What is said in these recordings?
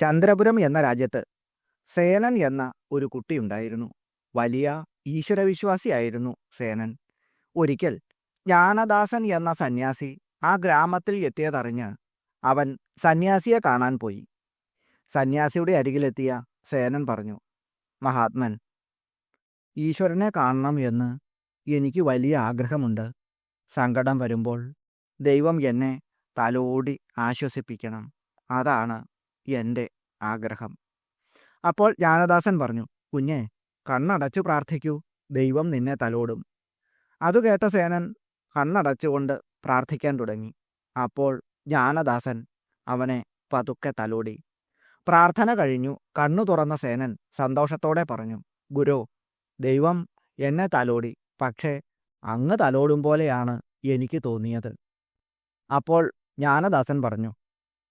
ചന്ദ്രപുരം എന്ന രാജ്യത്ത് സേനൻ എന്ന ഒരു കുട്ടിയുണ്ടായിരുന്നു വലിയ ഈശ്വരവിശ്വാസിയായിരുന്നു സേനൻ. ഒരിക്കൽ ജ്ഞാനദാസൻ എന്ന സന്യാസി ആ ഗ്രാമത്തിൽ എത്തിയതറിഞ്ഞ് അവൻ സന്യാസിയെ കാണാൻ പോയി. സന്യാസിയുടെ അരികിലെത്തിയ സേനൻ പറഞ്ഞു മഹാത്മൻ ഈശ്വരനെ കാണണം എന്ന് എനിക്ക് വലിയ ആഗ്രഹമുണ്ട്. സങ്കടം വരുമ്പോൾ ദൈവം എന്നെ തലോടി ആശ്വസിപ്പിക്കണം. അതാണ് എന്റെ ആഗ്രഹം. അപ്പോൾ ജ്ഞാനദാസൻ പറഞ്ഞു കുഞ്ഞെ കണ്ണടച്ചു പ്രാർത്ഥിക്കൂ. ദൈവം നിന്നെ തലോടും. അത് കേട്ട സേനൻ കണ്ണടച്ചുകൊണ്ട് പ്രാർത്ഥിക്കാൻ തുടങ്ങി. അപ്പോൾ ജ്ഞാനദാസൻ അവനെ പതുക്കെ തലോടി. പ്രാർത്ഥന കഴിഞ്ഞു. കണ്ണു തുറന്ന സേനൻ സന്തോഷത്തോടെ പറഞ്ഞു ഗുരു ദൈവം എന്നെ തലോടി. പക്ഷേ അങ്ങ് തലോടും പോലെയാണ് എനിക്ക് തോന്നിയത്. അപ്പോൾ ജ്ഞാനദാസൻ പറഞ്ഞു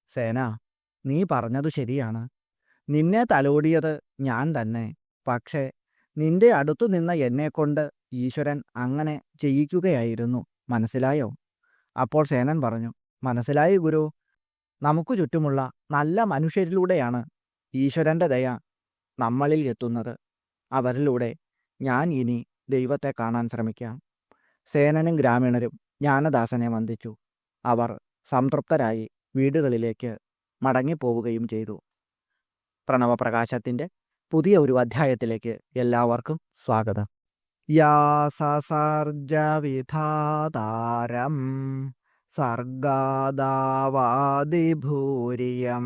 സേന നീ പറഞ്ഞതു ശരിയാണ്. നിന്നെ തലോടിയത് ഞാൻ തന്നെ. പക്ഷേ നിന്റെ അടുത്തു നിന്ന എന്നെക്കൊണ്ട് ഈശ്വരൻ അങ്ങനെ ചെയ്യിക്കുകയായിരുന്നു. മനസ്സിലായോ? അപ്പോൾ സേനൻ പറഞ്ഞു മനസ്സിലായി ഗുരു. നമുക്ക് ചുറ്റുമുള്ള നല്ല മനുഷ്യരിലൂടെയാണ് ഈശ്വരന്റെ ദയ നമ്മളിൽ എത്തുന്നത്. അവരിലൂടെ ഞാൻ ഇനി ദൈവത്തെ കാണാൻ ശ്രമിക്കാം. സേനനും ഗ്രാമീണരും ജ്ഞാനദാസനെ വന്ദിച്ചു. അവർ സംതൃപ്തരായി വീടുകളിലേക്ക് മടങ്ങിപ്പോവുകയും ചെയ്തു. പ്രണവപ്രകാശത്തിന്റെ പുതിയ ഒരു അധ്യായത്തിലേക്ക് എല്ലാവർക്കും സ്വാഗതം. യാ സസർജവിധാതാരം സർഗാദാവാദിഭൂരിയം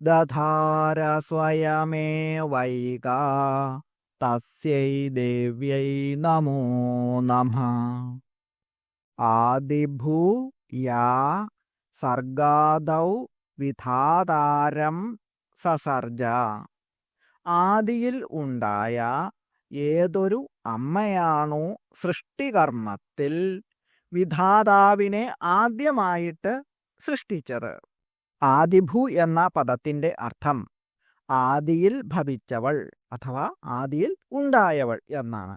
ദധാര സ്വയമേവൈക തസ്യൈ ദേവ്യൈ നമോ നമ. ആദിഭൂ യാ സർഗാദൗ വിധാതാരം സസർജ. ആദിയിൽ ഉണ്ടായ ഏതൊരു അമ്മയാണോ സൃഷ്ടികർമ്മത്തിൽ വിധാതാവിനെ ആദ്യമായിട്ട് സൃഷ്ടിച്ചത്? ആദിഭു എന്ന പദത്തിന്റെ അർത്ഥം ആദിയിൽ ഭവിച്ചവൾ അഥവാ ആദിയിൽ ഉണ്ടായവൾ എന്നാണ്.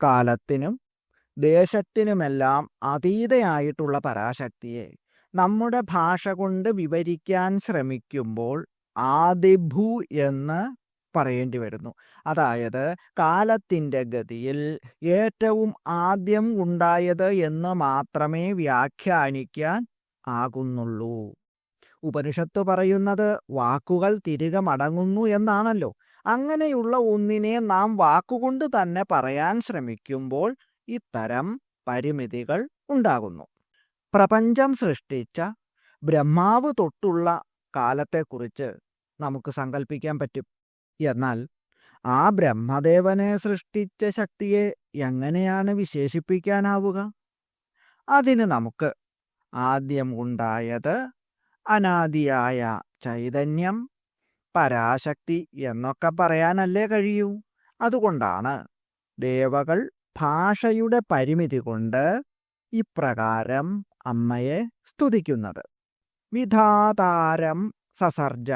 കാലത്തിനും ദേശത്തിനുമെല്ലാം അതീതയായിട്ടുള്ള പരാശക്തിയെ നമ്മുടെ ഭാഷ കൊണ്ട് വിവരിക്കാൻ ശ്രമിക്കുമ്പോൾ ആദിഭു എന്ന് പറയേണ്ടി വരുന്നു. അതായത് കാലത്തിന്റെ ഗതിയിൽ ഏറ്റവും ആദ്യം ഉണ്ടായത് എന്ന് മാത്രമേ വ്യാഖ്യാനിക്കാൻ ആകുന്നുള്ളൂ. ഉപനിഷത്ത് പറയുന്നത് വാക്കുകൾ തിരികെ മടങ്ങുന്നു എന്നാണല്ലോ. അങ്ങനെയുള്ള ഒന്നിനെ നാം വാക്കുകൊണ്ട് തന്നെ പറയാൻ ശ്രമിക്കുമ്പോൾ ഇത്തരം പരിമിതികൾ ഉണ്ടാകുന്നു. പ്രപഞ്ചം സൃഷ്ടിച്ച ബ്രഹ്മാവ് തൊട്ടുള്ള കാലത്തെക്കുറിച്ച് നമുക്ക് സങ്കല്പിക്കാൻ പറ്റും. എന്നാൽ ആ ബ്രഹ്മദേവനെ സൃഷ്ടിച്ച ശക്തിയെ എങ്ങനെയാണ് വിശേഷിപ്പിക്കാനാവുക? അതിന് നമുക്ക് ആദ്യം ഉണ്ടായത് അനാദിയായ ചൈതന്യം പരാശക്തി എന്നൊക്കെ പറയാനല്ലേ കഴിയൂ. അതുകൊണ്ടാണ് ദേവകൾ ഭാഷയുടെ പരിമിതി കൊണ്ട് ഇപ്രകാരം അമ്മയെ സ്തുതിക്കുന്നത്. വിധാതാരം സസർജ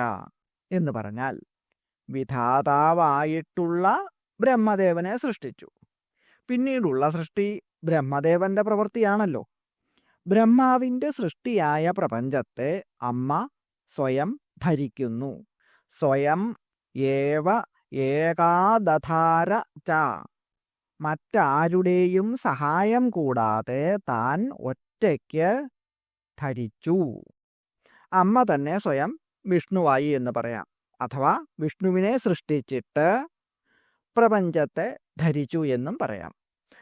എന്ന് പറഞ്ഞാൽ വിധാതാവായിട്ടുള്ള ബ്രഹ്മദേവനെ സൃഷ്ടിച്ചു. പിന്നീടുള്ള സൃഷ്ടി ബ്രഹ്മദേവന്റെ പ്രവൃത്തിയാണല്ലോ. ബ്രഹ്മാവിന്റെ സൃഷ്ടിയായ പ്രപഞ്ചത്തെ അമ്മ സ്വയം ഭരിക്കുന്നു. സ്വയം ഏവ ഏകാദധാര ച. മറ്റാരുടെയും സഹായം കൂടാതെ താൻ ഒറ്റയ്ക്ക് ധരിച്ചു. അമ്മ തന്നെ സ്വയം വിഷ്ണുവായി എന്ന് പറയാം. അഥവാ വിഷ്ണുവിനെ സൃഷ്ടിച്ചിട്ട് പ്രപഞ്ചത്തെ ധരിച്ചു എന്നും പറയാം.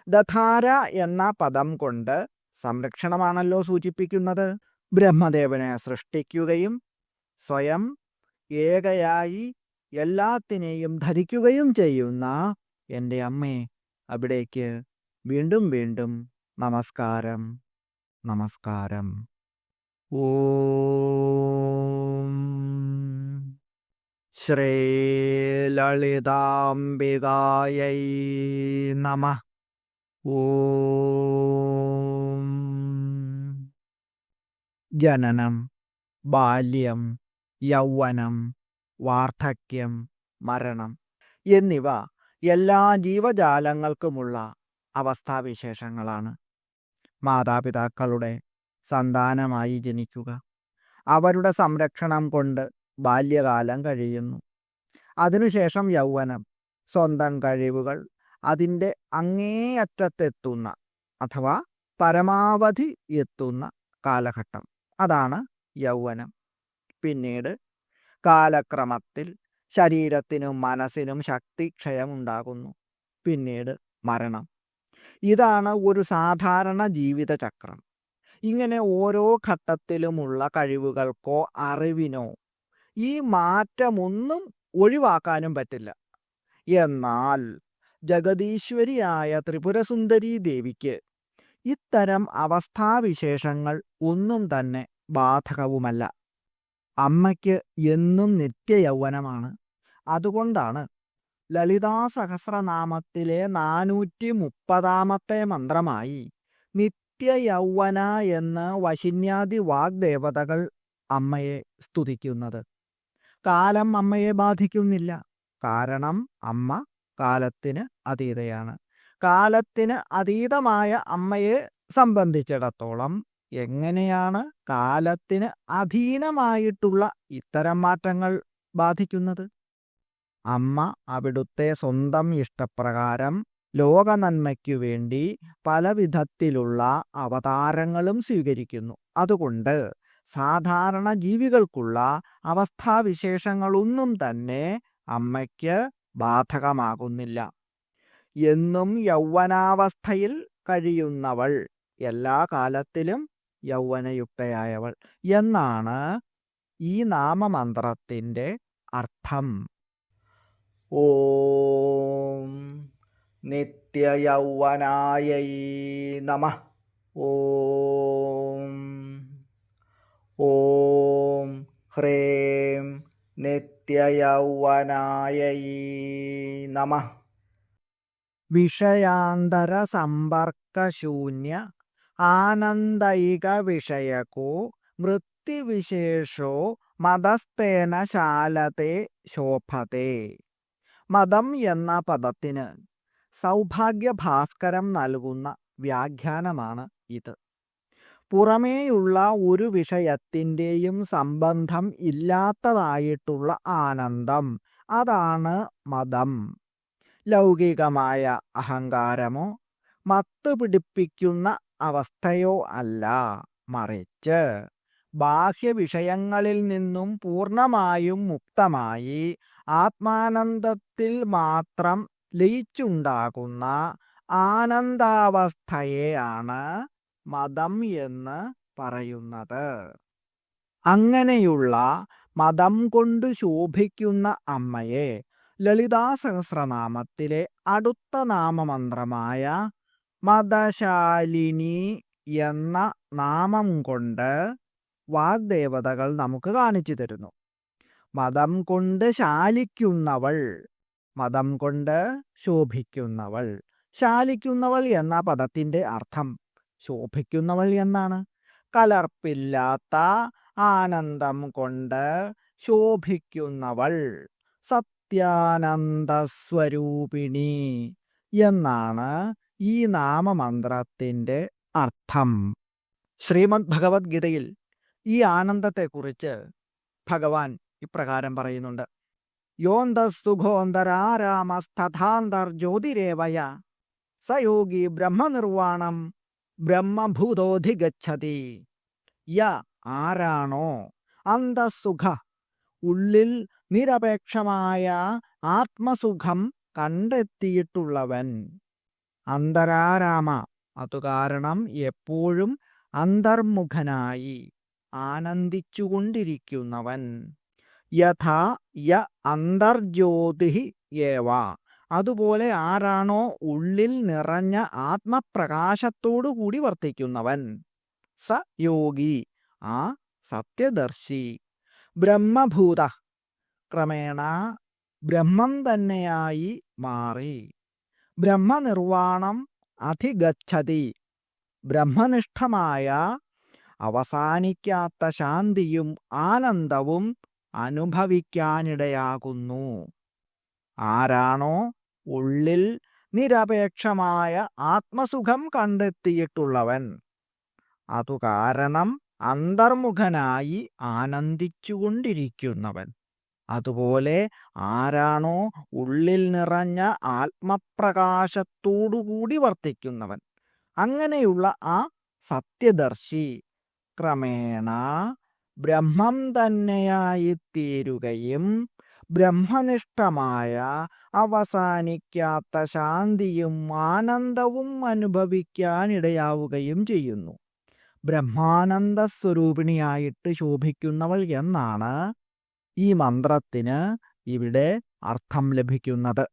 ദധാര എന്ന പദം കൊണ്ട് സംരക്ഷണമാണല്ലോ സൂചിപ്പിക്കുന്നത്. ബ്രഹ്മദേവനെ സൃഷ്ടിക്കുകയും സ്വയം ഏകയായി എല്ലാത്തിനെയും ധരിക്കുകയും ചെയ്യുന്ന എന്റെ അമ്മേ അവിടേക്ക് വീണ്ടും വീണ്ടും നമസ്കാരം. നമസ്കാരം. ഓം ശ്രീലളിതാംബികായൈ നമ. ഓം ജനനം ബാല്യം യൗവനം വാർദ്ധക്യം മരണം എന്നിവ എല്ലാ ജീവജാലങ്ങൾക്കുമുള്ള അവസ്ഥാവിശേഷങ്ങളാണ്. മാതാപിതാക്കളുടെ സന്താനമായി ജനിക്കുക. അവരുടെ സംരക്ഷണം കൊണ്ട് ബാല്യകാലം കഴിയുന്നു. അതിനുശേഷം യൗവനം സ്വന്തം കഴിവുകൾ അതിന്റെ അങ്ങേയറ്റത്തെത്തുന്ന അഥവാ പരമാവധി എത്തുന്ന കാലഘട്ടം. അതാണ് യൗവനം. പിന്നീട് കാലക്രമത്തിൽ ശരീരത്തിനും മനസ്സിനും ശക്തിക്ഷയം ഉണ്ടാകുന്നു പിന്നീട് മരണം. ഇതാണ് ഒരു സാധാരണ ജീവിതചക്രം ഇങ്ങനെ ഓരോ ഘട്ടത്തിലുമുള്ള കഴിവുകൾക്കോ അറിവിനോ ഈ മാറ്റമൊന്നും ഒഴിവാക്കാനും പറ്റില്ല. എന്നാൽ ജഗദീശ്വരിയായ ത്രിപുരസുന്ദരി ദേവിക്ക് ഇത്തരം അവസ്ഥാവിശേഷങ്ങൾ ഒന്നും തന്നെ ബാധകവുമല്ല. അമ്മയ്ക്ക് എന്നും നിത്യയൗവനമാണ്. അതുകൊണ്ടാണ് ലളിതാ സഹസ്രനാമത്തിലെ നാനൂറ്റി മുപ്പതാമത്തെ മന്ത്രമായി നിത്യയൗവന എന്ന് വശിന്യാദി വാഗ്ദേവതകൾ അമ്മയെ സ്തുതിക്കുന്നത്. കാലം അമ്മയെ ബാധിക്കുന്നില്ല. കാരണം അമ്മ കാലത്തിന് അതീതയാണ്. കാലത്തിന് അതീതമായ അമ്മയെ സംബന്ധിച്ചിടത്തോളം എങ്ങനെയാണ് കാലത്തിന് അധീനമായിട്ടുള്ള ഇത്തരം മാറ്റങ്ങൾ ബാധിക്കുന്നത്? അമ്മ അവിടുത്തെ സ്വന്തം ഇഷ്ടപ്രകാരം ലോക നന്മയ്ക്കു വേണ്ടി പലവിധത്തിലുള്ള അവതാരങ്ങളും സ്വീകരിക്കുന്നു. അതുകൊണ്ട് സാധാരണ ജീവികൾക്കുള്ള അവസ്ഥാവിശേഷങ്ങളൊന്നും തന്നെ അമ്മയ്ക്ക് ബാധകമാകുന്നില്ല. എന്നും യൗവനാവസ്ഥയിൽ കഴിയുന്നവൾ എല്ലാ കാലത്തിലും യൗവനയുക്തയായവൾ എന്നാണ് ഈ നാമമന്ത്രത്തിന്റെ അർത്ഥം. ഓം നിത്യയൗവനായ നമ. ഓം ഓം ഹ്രേം നിത്യയൗവനായ നമ. വിഷയാന്തര സമ്പർക്കശൂന്യ ആനന്ദൈക വിഷയകോ വൃത്തിവിശേഷോ മതസ്തേന ശാലത്തെ ശോഭത്തെ മതം എന്ന പദത്തിന് സൗഭാഗ്യഭാസ്കരം നൽകുന്ന വ്യാഖ്യാനമാണ് ഇത്. പുറമേയുള്ള ഒരു വിഷയത്തിന്റെയും സംബന്ധം ഇല്ലാത്തതായിട്ടുള്ള ആനന്ദം അതാണ് മതം. ലൗകികമായ അഹങ്കാരമോ മത്ത് പിടിപ്പിക്കുന്ന അവസ്ഥയോ അല്ല. മറിച്ച് ബാഹ്യവിഷയങ്ങളിൽ നിന്നും പൂർണമായും മുക്തമായി ആത്മാനന്ദത്തിൽ മാത്രം ലയിച്ചുണ്ടാകുന്ന ആനന്ദാവസ്ഥയെയാണ് മതം എന്ന് പറയുന്നത്. അങ്ങനെയുള്ള മതം കൊണ്ട് ശോഭിക്കുന്ന അമ്മയെ ലളിതാ സഹസ്രനാമത്തിലെ അടുത്ത നാമമന്ത്രമായ മതശാലിനി എന്ന നാമം കൊണ്ട് വാഗ്ദേവതകൾ നമുക്ക് കാണിച്ചു തരുന്നു. മതം കൊണ്ട് ശാലിക്കുന്നവൾ മതം കൊണ്ട് ശോഭിക്കുന്നവൾ. ശാലിക്കുന്നവൾ എന്ന പദത്തിന്റെ അർത്ഥം ശോഭിക്കുന്നവൾ എന്നാണ്. കലർപ്പില്ലാത്ത ആനന്ദം കൊണ്ട് ശോഭിക്കുന്നവൾ സത്യാനന്ദസ്വരൂപിണി എന്നാണ് ഈ നാമമന്ത്രത്തിന്റെ അർത്ഥം. ശ്രീമദ് ഭഗവത്ഗീതയിൽ ഈ ആനന്ദത്തെക്കുറിച്ച് ഭഗവാൻ ഇപ്രകാരം പറയുന്നുണ്ട്. യോന്തസ്സുഖോന്തരാരാമസ്തഥാന്തർജ്യോതിരേവയ സയോഗി ബ്രഹ്മനിർവാണം ബ്രഹ്മഭൂതോധിഗച്ഛതി. യ ആരാണോ അന്തസുഖ ഉള്ളിൽ നിരപേക്ഷമായ ആത്മസുഖം കണ്ടെത്തിയിട്ടുള്ളവൻ. അന്തരാരാമ അതുകാരണം എപ്പോഴും അന്തർമുഖനായി ആനന്ദിച്ചുകൊണ്ടിരിക്കുന്നവൻ. യഥാ യ അന്തർജ്യോതിഹി ഏവ. അതുപോലെ ആരാണോ ഉള്ളിൽ നിറഞ്ഞ ആത്മപ്രകാശത്തോടു കൂടി വർത്തിക്കുന്നവൻ. സ യോഗി. ആ സത്യദർശി. ബ്രഹ്മഭൂത. ക്രമേണ ബ്രഹ്മം തന്നെയായി മാറി. ബ്രഹ്മനിർവാണം അധിഗച്ഛതി. ബ്രഹ്മനിഷ്ഠമായ അവസാനിക്കാത്ത ശാന്തിയും ആനന്ദവും അനുഭവിക്കാനിടയാകുന്നു. ആരാണോ ഉള്ളിൽ നിരപേക്ഷമായ ആത്മസുഖം കണ്ടെത്തിയിട്ടുള്ളവൻ. അതുകാരണം അന്തർമുഖനായി ആനന്ദിച്ചുകൊണ്ടിരിക്കുന്നവൻ. അതുപോലെ ആരാണോ ഉള്ളിൽ നിറഞ്ഞ ആത്മപ്രകാശത്തോടുകൂടി വർത്തിക്കുന്നവൻ. അങ്ങനെയുള്ള ആ സത്യദർശി ക്രമേണ ബ്രഹ്മം തന്നെയായി തീരുകയും ബ്രഹ്മനിഷ്ഠമായ അവസാനിക്കാത്ത ശാന്തിയും ആനന്ദവും അനുഭവിക്കാനിടയാവുകയും ചെയ്യുന്നു. ബ്രഹ്മാനന്ദ സ്വരൂപിണിയായിട്ട് ശോഭിക്കുന്നവൾ എന്നാണ് ഈ മന്ത്രത്തിന് ഇവിടെ അർത്ഥം ലഭിക്കുന്നത്.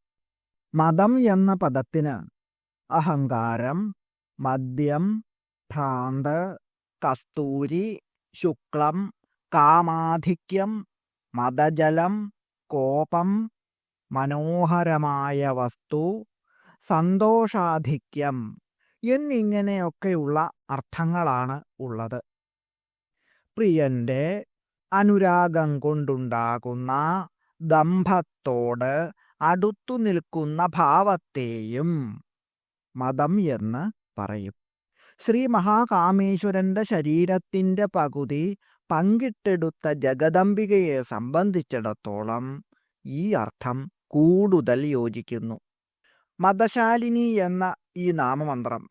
മതം എന്ന പദത്തിന് അഹങ്കാരം മദ്യം ഭ്രാന്ത് കസ്തൂരി ശുക്ലം കാമാധിക്യം മതജലം കോപം മനോഹരമായ വസ്തു സന്തോഷാധിക്യം എന്നിങ്ങനെയൊക്കെയുള്ള അർത്ഥങ്ങളാണ് ഉള്ളത്. പ്രിയന്റെ അനുരാഗം കൊണ്ടുണ്ടാകുന്ന ദമ്പത്തോട് അടുത്തു നിൽക്കുന്ന ഭാവത്തെയും മതം എന്ന് പറയും. ശ്രീ മഹാകാമേശ്വരന്റെ ശരീരത്തിന്റെ പകുതി പങ്കിട്ടെടുത്ത ജഗദംബികയെ സംബന്ധിച്ചിടത്തോളം ഈ അർത്ഥം കൂടുതൽ യോജിക്കുന്നു. മതശാലിനി എന്ന ഈ നാമമന്ത്രം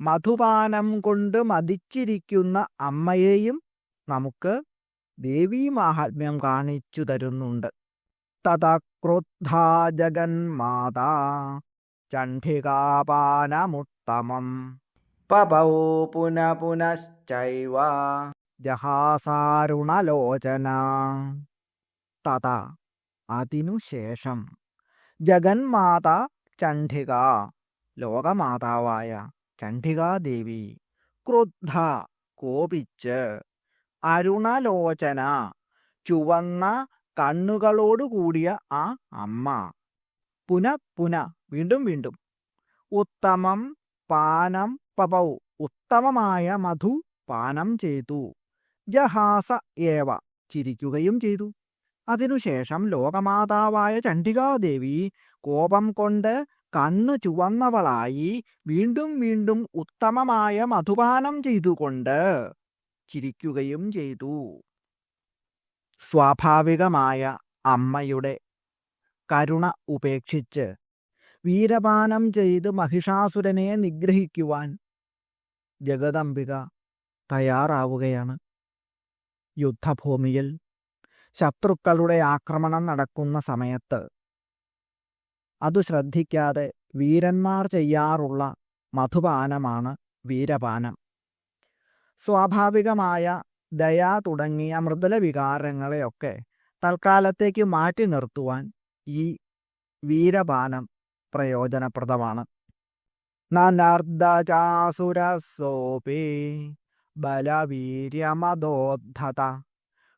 മധുപാനം കൊണ്ട് മതിച്ചിരിക്കുന്ന അമ്മയെയും നമുക്ക് ദേവീ മാഹാത്മ്യം കാണിച്ചു തരുന്നുണ്ട്. തതക്രുദ്ധാ ജഗന്മാതാ ചണ്ഡികാപാനമുത്തമം. പപൗ പുന പുനശ്ചൈവ ജഹാസാരുണലോചന തത അതിനുശേഷം ജഗന്മാത ചണ്ഡിക ലോകമാതാവായ ചണ്ഡികാദേവി ക്രുദ്ധ കോപിച്ച് അരുണലോചന ചുവന്ന കണ്ണുകളോടുകൂടിയ ആ അമ്മ. പുന പുന വീണ്ടും വീണ്ടും. ഉത്തമം പാനം പപൗ ഉത്തമമായ മധു പാനം ചെയ്തു. ജഹാസ ഏവ ചിരിക്കുകയും ചെയ്തു. അതിനുശേഷം ലോകമാതാവായ ചണ്ഡികാദേവി കോപം കൊണ്ട് കണ്ണു ചുവന്നവളായി വീണ്ടും വീണ്ടും ഉത്തമമായ മധുപാനം ചെയ്തുകൊണ്ട് ചിരിക്കുകയും ചെയ്തു. സ്വാഭാവികമായ അമ്മയുടെ കരുണ ഉപേക്ഷിച്ച് വീരപാനം ചെയ്ത് മഹിഷാസുരനെ നിഗ്രഹിക്കുവാൻ ജഗദംബിക തയ്യാറാവുകയാണ്. യുദ്ധഭൂമിയിൽ ശത്രുക്കളുടെ ആക്രമണം നടക്കുന്ന സമയത്ത് അതു ശ്രദ്ധിക്കാതെ വീരന്മാർ ചെയ്യാറുള്ള മധുപാനമാണ് വീരപാനം. സ്വാഭാവികമായ ദയ തുടങ്ങിയ മൃദുല വികാരങ്ങളെയൊക്കെ തൽക്കാലത്തേക്ക് മാറ്റി നിർത്തുവാൻ ഈ വീരപാനം പ്രയോജനപ്രദമാണ്. നനർദ്ദചാസുരസോപി ബലവീര്യമദോദ്ധത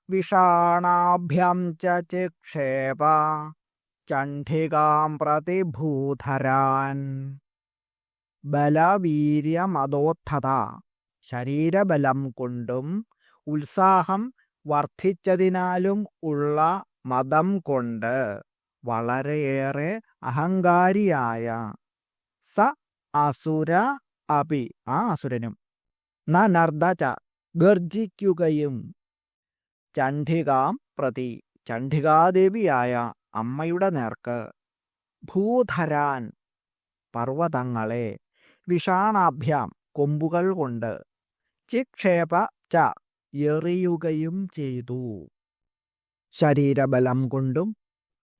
വിഷാണാഭ്യം ചിക്ഷേപ. ചണ്ഡികാം പ്രതിഭൂധരാൻ. ബലവീര്യമദോദ്ധത ശരീരബലം കൊണ്ടും ഉത്സാഹം വർദ്ധിച്ചതിനാലും ഉള്ള മതം കൊണ്ട് വളരെയേറെ അഹങ്കാരിയായ. സ അസുര അപി. ആ അസുരനും. നർദ്ദച ഗർജിക്കുകയും ചണ്ഡികാം പ്രതി ചണ്ഡികാദേവിയായ അമ്മയുടെ നേർക്ക് ഭൂധരാൻ പർവതങ്ങളെ വിഷാണാഭ്യാം കൊമ്പുകൾ കൊണ്ട് ചിക്ഷേപ ച എറിയുകയും ചെയ്തു। ശരീരബലം കൊണ്ടും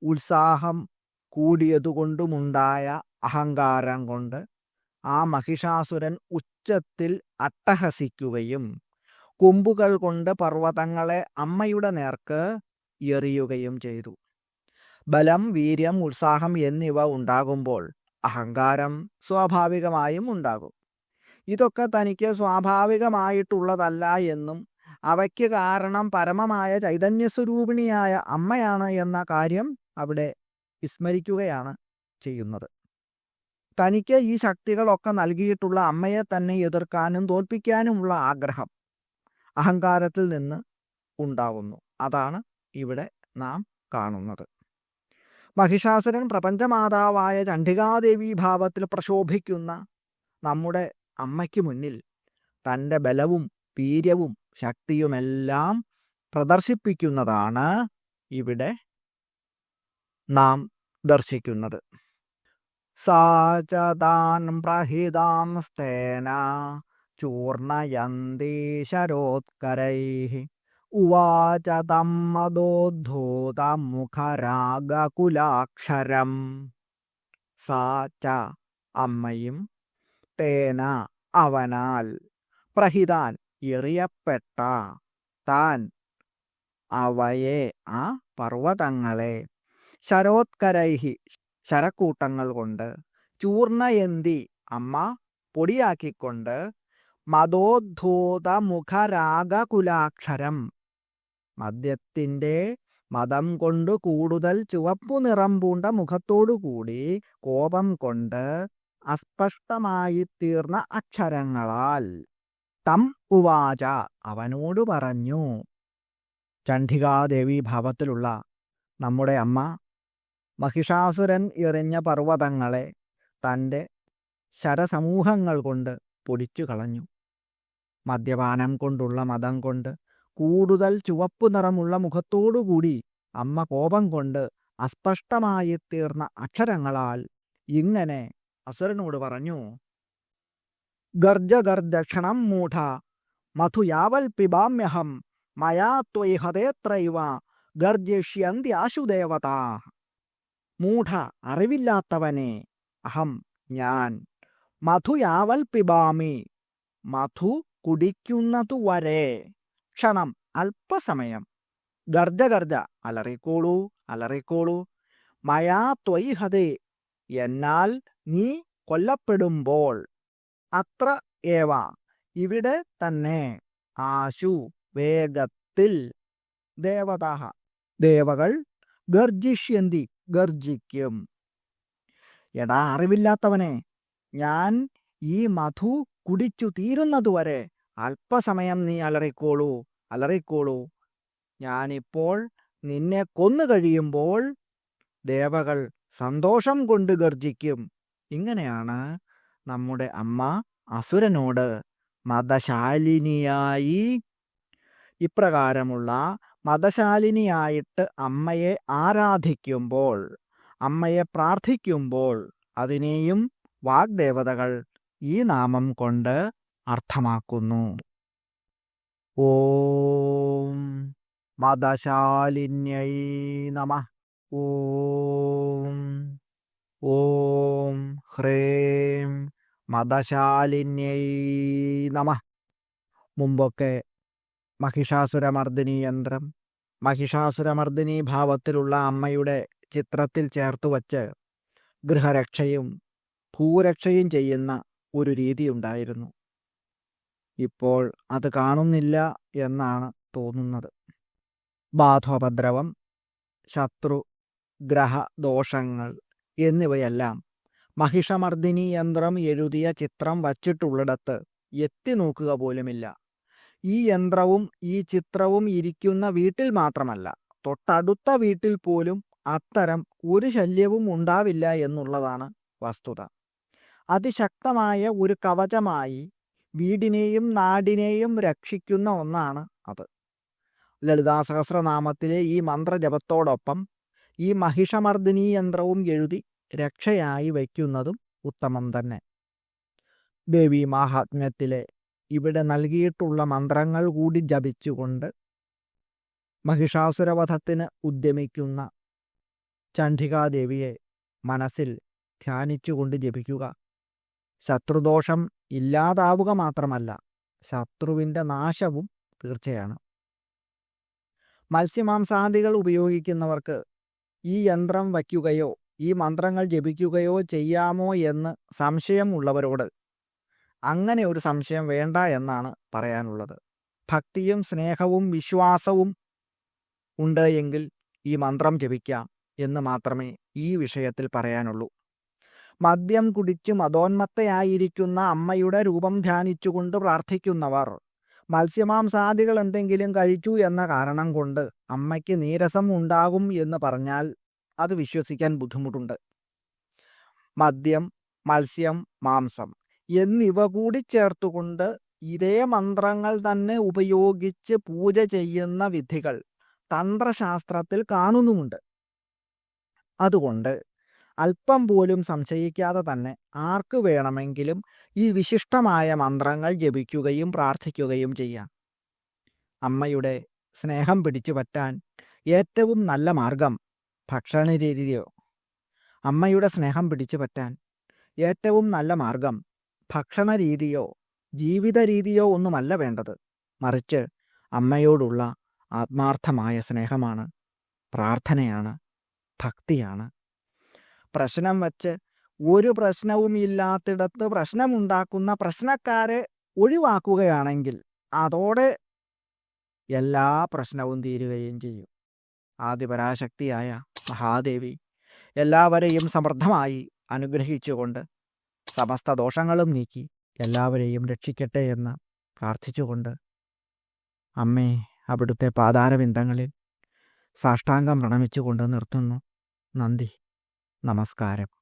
ഉത്സാഹം കൂടിയതുകൊണ്ടുമുണ്ടായ അഹങ്കാരം കൊണ്ട് ആ മഹിഷാസുരൻ ഉച്ചത്തിൽ അട്ടഹസിക്കുകയും കൊമ്പുകൾ കൊണ്ട് പർവതങ്ങളെ അമ്മയുടെ നേർക്ക് എറിയുകയും ചെയ്തു. ബലം വീര്യം ഉത്സാഹം എന്നിവ ഉണ്ടാകുമ്പോൾ അഹങ്കാരം സ്വാഭാവികമായും ഉണ്ടാകും. ഇതൊക്കെ തനിക്ക് സ്വാഭാവികമായിട്ടുള്ളതല്ല എന്നും അവയ്ക്ക് കാരണം പരമമായ ചൈതന്യസ്വരൂപിണിയായ അമ്മയാണ് എന്ന കാര്യം അവിടെ വിസ്മരിക്കുകയാണ് ചെയ്യുന്നത്. തനിക്ക് ഈ ശക്തികളൊക്കെ നൽകിയിട്ടുള്ള അമ്മയെ തന്നെ എതിർക്കാനും തോൽപ്പിക്കാനുമുള്ള ആഗ്രഹം അഹങ്കാരത്തിൽ നിന്ന് ഉണ്ടാവുന്നു. അതാണ് ഇവിടെ നാം കാണുന്നത്. മഹിഷാസുരൻ പ്രപഞ്ചമാതാവായ ചണ്ഡികാദേവി ഭാവത്തിൽ പ്രശോഭിക്കുന്ന നമ്മുടെ അമ്മയ്ക്ക് മുന്നിൽ തന്റെ ബലവും വീര്യവും ശക്തിയുമെല്ലാം പ്രദർശിപ്പിക്കുന്നതാണ് ഇവിടെ നാം ദർശിക്കുന്നത്. സാചതാൻ പ്രഹിതാം സ്തേന ചൂർണയന്തി ശരോത്കരൈ ഉവാച തം മദോദ്ധൂതമുഖരാഗകുലാക്ഷരം സാ ച അമ്മയും തേന അവനാൽ പ്രഹിതാൻ എറിയപ്പെട്ട താൻ അവയെ ആ പർവതങ്ങളെ ശരോത്കരൈഹി ശരക്കൂട്ടങ്ങൾ കൊണ്ട് ചൂർണയന്തി അമ്മ പൊടിയാക്കിക്കൊണ്ട് മതോദ്ധൂത മുഖരാഗകുലാക്ഷരം മദ്യത്തിന്റെ മതം കൊണ്ട് കൂടുതൽ ചുവപ്പു നിറം പൂണ്ട മുഖത്തോടുകൂടി കോപം കൊണ്ട് അസ്പഷ്ടമായി തീർന്ന അക്ഷരങ്ങളാൽ തം ഉവാച അവനോട് പറഞ്ഞു. ചണ്ഡികാദേവി ഭാവത്തിലുള്ള നമ്മുടെ അമ്മ മഹിഷാസുരൻ എറിഞ്ഞ പർവതങ്ങളെ തന്റെ ശരസമൂഹങ്ങൾ കൊണ്ട് പൊടിച്ചു കളഞ്ഞു. മദ്യപാനം കൊണ്ടുള്ള മതം കൊണ്ട് കൂടുതൽ ചുവപ്പു നിറമുള്ള മുഖത്തോടുകൂടി അമ്മ കോപം കൊണ്ട് അസ്പഷ്ടമായി തീർന്ന അക്ഷരങ്ങളാൽ ഇങ്ങനെ അസുരനോട് പറഞ്ഞു ഗർജഗർജക്ഷണം ഗർജ ക്ഷണം മൂഢ മധു യാവൽ പിബാമ്യഹം മയാ ത്വൈഹതേത്രൈവ ഗർജിഷ്യന്തി ആശുദേവതാ. മൂഢ അറിവില്ലാത്തവനെ അഹം ഞാൻ. മധു യാവൽ പിബാമി. മധു കുടിക്കുന്നതുവരെ. ക്ഷണം അല്പസമയം. ഗർജ ഗർജ. അലറിക്കോളൂ അലറിക്കോളൂ. മയാ ത്വൈഹതേ എന്നാൽ നീ കൊല്ലപ്പെടുമ്പോൾ അത്ര ഏവ. ഇവിടെ തന്നെ ആശു വേഗത്തിൽ ദേവതാഹ. ദേവകൾ ഗർജിഷ്യന്തി. ഗർജിക്കും എടാ അറിവില്ലാത്തവനെ ഞാൻ ഈ മധു കുടിച്ചു തീരുന്നതുവരെ അല്പസമയം നീ അലറിക്കോളൂ അലറിക്കോളൂ. ഞാനിപ്പോൾ നിന്നെ കൊന്നു കഴിയുമ്പോൾ ദേവകൾ സന്തോഷം കൊണ്ട് ഗർജിക്കും ഇങ്ങനെയാണ് നമ്മുടെ അമ്മ അസുരനോട് മതശാലിനിയായി ഇപ്രകാരമുള്ള മതശാലിനിയായിട്ട് അമ്മയെ ആരാധിക്കുമ്പോൾ അമ്മയെ പ്രാർത്ഥിക്കുമ്പോൾ അതിനെയും വാഗ്ദേവതകൾ ഈ നാമം കൊണ്ട് അർത്ഥമാക്കുന്നു. ഓം മതശാലിന്യൈ നമ. ഓം ഓം ഹ്രേം മതശാലിന്യൈ നമ. മുമ്പൊക്കെ മഹിഷാസുരമർദിനി യന്ത്രം. മഹിഷാസുരമർദ്ദിനി ഭാവത്തിലുള്ള അമ്മയുടെ ചിത്രത്തിൽ ചേർത്തു വച്ച് ഗൃഹരക്ഷയും ഭൂരക്ഷയും ചെയ്യുന്ന ഒരു രീതി ഉണ്ടായിരുന്നു. ഇപ്പോൾ അത് കാണുന്നില്ല എന്നാണ് തോന്നുന്നത്. ബാധോപദ്രവം ശത്രു ഗ്രഹ ദോഷങ്ങൾ എന്നിവയെല്ലാം മഹിഷമർദ്ദിനി യന്ത്രം എഴുതിയ ചിത്രം വച്ചിട്ടുള്ളിടത്ത് എത്തി നോക്കുക പോലുമില്ല. ഈ യന്ത്രവും ഈ ചിത്രവും ഇരിക്കുന്ന വീട്ടിൽ മാത്രമല്ല തൊട്ടടുത്ത വീട്ടിൽ പോലും അത്തരം ഒരു ശല്യവും ഉണ്ടാവില്ല എന്നുള്ളതാണ് വസ്തുത. അതിശക്തമായ ഒരു കവചമായി വീടിനെയും നാടിനെയും രക്ഷിക്കുന്ന ഒന്നാണ് അത്. ലളിതാ സഹസ്രനാമത്തിലെ ഈ മന്ത്രജപത്തോടൊപ്പം ഈ മഹിഷമർദ്ദിനി യന്ത്രവും എഴുതി രക്ഷയായി വയ്ക്കുന്നതും ഉത്തമം തന്നെ. ദേവി മാഹാത്മ്യത്തിലെ ഇവിടെ നൽകിയിട്ടുള്ള മന്ത്രങ്ങൾ കൂടി ജപിച്ചുകൊണ്ട് മഹിഷാസുരവധത്തിന് ഉദ്യമിക്കുന്ന ചണ്ഡികാദേവിയെ മനസ്സിൽ ധ്യാനിച്ചുകൊണ്ട് ജപിക്കുക. ശത്രുദോഷം ഇല്ലാതാവുക മാത്രമല്ല ശത്രുവിന്റെ നാശവും തീർച്ചയാണ്. മത്സ്യമാംസാദികൾ ഉപയോഗിക്കുന്നവർക്ക് ഈ യന്ത്രം വയ്ക്കുകയോ ഈ മന്ത്രങ്ങൾ ജപിക്കുകയോ ചെയ്യാമോ എന്ന് സംശയമുള്ളവരോട് അങ്ങനെ ഒരു സംശയം വേണ്ട എന്നാണ് പറയാനുള്ളത്. ഭക്തിയും സ്നേഹവും വിശ്വാസവും ഉണ്ട് എങ്കിൽ ഈ മന്ത്രം ജപിക്കാം എന്ന് മാത്രമേ ഈ വിഷയത്തിൽ പറയാനുള്ളൂ. മദ്യം കുടിച്ചു മതോന്മത്തയായിരിക്കുന്ന അമ്മയുടെ രൂപം ധ്യാനിച്ചുകൊണ്ട് പ്രാർത്ഥിക്കുന്നവർ മത്സ്യമാംസാദികൾ എന്തെങ്കിലും കഴിച്ചു എന്ന കാരണം കൊണ്ട് അമ്മയ്ക്ക് നീരസം ഉണ്ടാകും എന്ന് പറഞ്ഞാൽ അത് വിശ്വസിക്കാൻ ബുദ്ധിമുട്ടുണ്ട്. മദ്യം മത്സ്യം മാംസം എന്നിവ കൂടി ചേർത്തുകൊണ്ട് ഇതേ മന്ത്രങ്ങൾ തന്നെ ഉപയോഗിച്ച് പൂജ ചെയ്യുന്ന വിധികൾ തന്ത്രശാസ്ത്രത്തിൽ കാണുന്നുമുണ്ട്. അതുകൊണ്ട് അല്പം പോലും സംശയിക്കാതെ തന്നെ ആർക്ക് വേണമെങ്കിലും ഈ വിശിഷ്ടമായ മന്ത്രങ്ങൾ ജപിക്കുകയും പ്രാർത്ഥിക്കുകയും ചെയ്യാം. അമ്മയുടെ സ്നേഹം പിടിച്ചു പറ്റാൻ ഏറ്റവും നല്ല മാർഗം ഭക്ഷണ രീതിയോ അമ്മയുടെ സ്നേഹം പിടിച്ചു പറ്റാൻ ഏറ്റവും നല്ല മാർഗം ഭക്ഷണ രീതിയോ ജീവിത രീതിയോ ഒന്നുമല്ല വേണ്ടത്. മറിച്ച് അമ്മയോടുള്ള ആത്മാർത്ഥമായ സ്നേഹമാണ് പ്രാർത്ഥനയാണ് ഭക്തിയാണ്. പ്രശ്നം വച്ച് ഒരു പ്രശ്നവും ഇല്ലാത്തിടത്ത് പ്രശ്നമുണ്ടാക്കുന്ന പ്രശ്നക്കാരെ ഒഴിവാക്കുകയാണെങ്കിൽ അതോടെ എല്ലാ പ്രശ്നവും തീരുകയും ചെയ്യും. ആദിപരാശക്തിയായ മഹാദേവി എല്ലാവരെയും സമൃദ്ധമായി അനുഗ്രഹിച്ചുകൊണ്ട് സമസ്ത ദോഷങ്ങളും നീക്കി എല്ലാവരെയും രക്ഷിക്കട്ടെ എന്ന് പ്രാർത്ഥിച്ചുകൊണ്ട് അമ്മേ അവിടുത്തെ പാതാരവിന്ദങ്ങളിൽ സാഷ്ടാംഗം പ്രണമിച്ചുകൊണ്ട് നിർത്തുന്നു. നന്ദി. നമസ്കാരം.